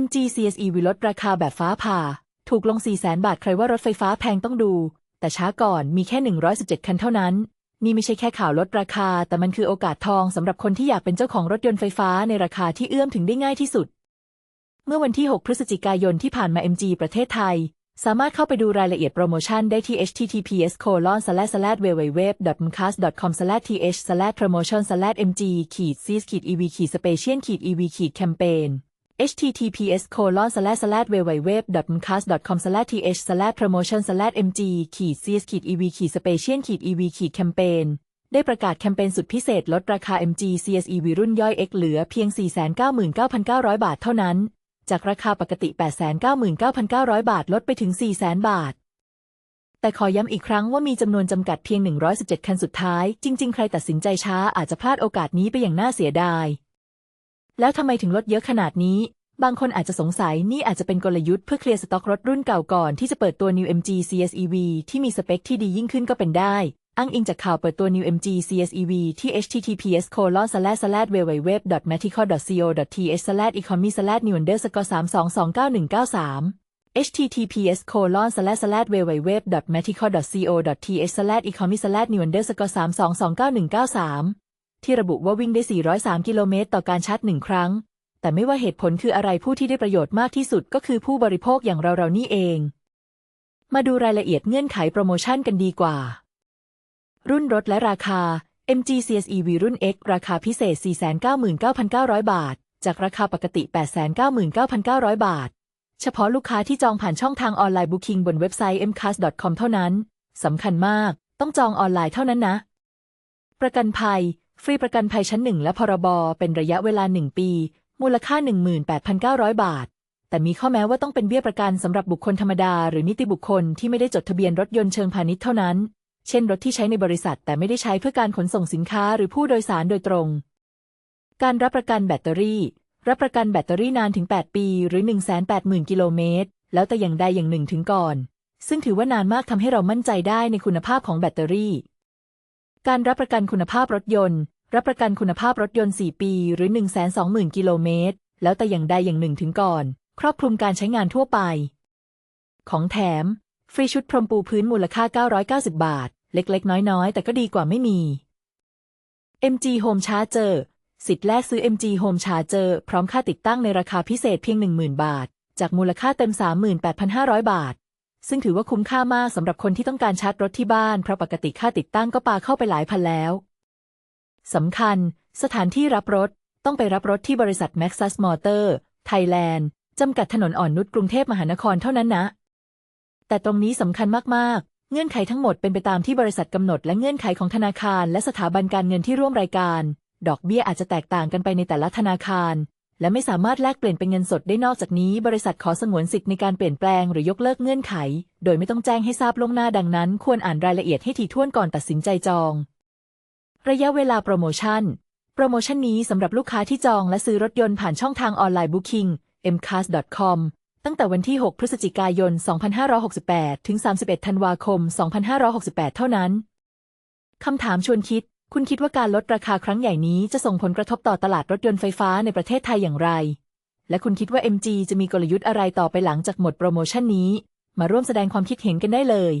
MG CSE วิลดราคาแบบฟ้าผ่า ถูกลง 400,000 บาท ใครว่ารถไฟฟ้าแพงต้องดู แต่ช้าก่อนมีแค่ 117 คันเท่านั้น นี่ไม่ใช่แค่ข่าวลดราคา แต่มันคือโอกาสทองสำหรับคนที่อยากเป็นเจ้าของรถยนต์ไฟฟ้าในราคาที่เอื้อมถึงได้ง่ายที่สุด เมื่อวันที่ 6 พฤศจิกายนที่ผ่านมา MG ประเทศไทย สามารถเข้าไปดูรายละเอียดโปรโมชั่นได้ที่ https colon slash slash www.mcas.com slash th slash promotion slash mg ขีด cs ขีด ev ขีด special ขีด ev ขีด campaign https colon slash slash www.mcas.com slash th slash promotion slash mg ขีด cs ขีด ev ขีด special ขีด ev ขีด campaign ได้ประกาศแคมเปญสุดพิเศษลดราคา MG CSE วีรุ่นย่อย X เหลือเพียง 499,900 บาทเท่านั้น จากราคาปกติ 899,900 บาทลดไปถึง 400,000 บาท แต่ขอย้ำอีกครั้งว่ามีจำนวนจำกัดเพียง 117 คันสุดท้าย จริง ๆ ใครตัดสินใจช้าอาจจะพลาดโอกาสนี้ไปอย่างน่าเสียดาย แล้วทำไมถึงลดเยอะขนาดนี้ บางคนอาจจะสงสัยนี่อาจจะเป็นกลยุทธ์เพื่อเคลียร์สต็อกรถรุ่นเก่าก่อนที่จะเปิดตัว New MG CSEV ที่มีสเปคที่ดียิ่งขึ้นก็เป็นได้ อ้างอิงจากข่าวเปิดตัว New MG CSEV ที่ https colon slash slash www.matico.co.th slash economy slash new underscore 3229193 https colon slash slash www.matico.co.th slash economy slash new underscore 3229193 ที่ระบุว่าวิ่งได้ 403 กิโลเมตรต่อการชาร์จหนึ่งครั้ง แต่ไม่ว่าเหตุผลคืออะไรผู้ที่ได้ประโยชน์มากที่สุดก็คือผู้บริโภคอย่างเราๆนี่เอง มาดูรายละเอียดเงื่อนไขโปรโมชั่นกันดีกว่า รุ่นรถและราคา MG CSE V รุ่น X ราคาพิเศษ 499,900 บาท จากราคาปกติ 899,900 บาท เฉพาะลูกค้าที่จองผ่านช่องทางออนไลน์ Booking บนเว็บไซต์ mcas.com เท่านั้น สำคัญมาก ต้องจองออนไลน์เท่านั้นนะ ประกันภัย ฟรีประกันภัยชั้นหนึ่งและพรบเป็นระยะเวลา1ปี มูลค่า 18,900 บาท แต่มีข้อแม้ว่าต้องเป็นเบี้ยประกันสำหรับบุคคลธรรมดา หรือนิติบุคคลที่ไม่ได้จดทะเบียนรถยนต์เชิงพาณิชย์เท่านั้น เช่น รถที่ใช้ในบริษัทแต่ไม่ได้ใช้เพื่อการขนส่งสินค้าหรือผู้โดยสารโดยตรง การรับประกันแบตเตอรี่ รับประกันแบตเตอรี่นานถึง 8 ปี หรือ 180,000 กิโลเมตร แล้วแต่อย่างใดอย่างหนึ่งถึงก่อน ซึ่งถือว่านานมากทำให้เรามั่นใจได้ในคุณภาพของแบตเตอรี่ การรับประกันคุณภาพรถยนต์ รับประกันคุณภาพรถยนต์ 4 ปี หรือ 120,000 กิโลเมตร แล้วแต่อย่างใดอย่างหนึ่งถึงก่อน ครอบคลุมการใช้งานทั่วไป ของแถม ฟรีชุดพรมปูพื้นมูลค่า 990 บาท เล็กๆ น้อยๆ แต่ก็ดีกว่าไม่มี MG Home Charger สิทธิ์แรกซื้อ MG Home Charger พร้อมค่าติดตั้งในราคาพิเศษเพียง 10,000 บาท จากมูลค่าเต็ม 38,500 บาท ซึ่งถือว่าคุ้มค่ามากสำหรับคนที่ต้องการชาร์จรถที่บ้าน เพราะปกติค่าติดตั้งก็ปาเข้าไปหลายพันแล้วสำคัญ สถานที่รับรถ ต้องไปรับรถที่บริษัท Maxus Motor Thailand จำกัดถนนอ่อนนุชกรุงเทพมหานครเท่านั้นนะ แต่ตรงนี้สำคัญมาก ๆ เงื่อนไขทั้งหมดเป็นไปตามที่บริษัทกำหนดและเงื่อนไขของธนาคาร และสถาบันการเงินที่ร่วมรายการ ดอกเบี้ยอาจจะแตกต่างกันไปในแต่ละธนาคาร และไม่สามารถแลกเปลี่ยนเป็นเงินสดได้นอกจากนี้บริษัทขอสงวนสิทธิ์ในการเปลี่ยนแปลงหรือยกเลิกเงื่อนไข โดยไม่ต้องแจ้งให้ทราบล่วงหน้าดังนั้น ควรอ่านรายละเอียดให้ถี่ถ้วนก่อนตัดสินใจจอง ระยะเวลาโปรโมชั่น โปรโมชั่นนี้สำหรับลูกค้าที่จองและซื้อรถยนต์ผ่านช่องทางออนไลน์ Booking mcas.com ตั้งแต่วันที่ 6 พฤศจิกายน 2568 ถึง 31 ธันวาคม 2568 เท่านั้น คำถามชวนคิด คุณคิดว่าการลดราคาครั้งใหญ่นี้จะส่งผลกระทบต่อตลาดรถยนต์ไฟฟ้าในประเทศไทยอย่างไร และคุณคิดว่า MG จะมีกลยุทธ์อะไรต่อไปหลังจากหมดโปรโมชั่นนี้ มาร่วมแสดงความคิดเห็นกันได้เลย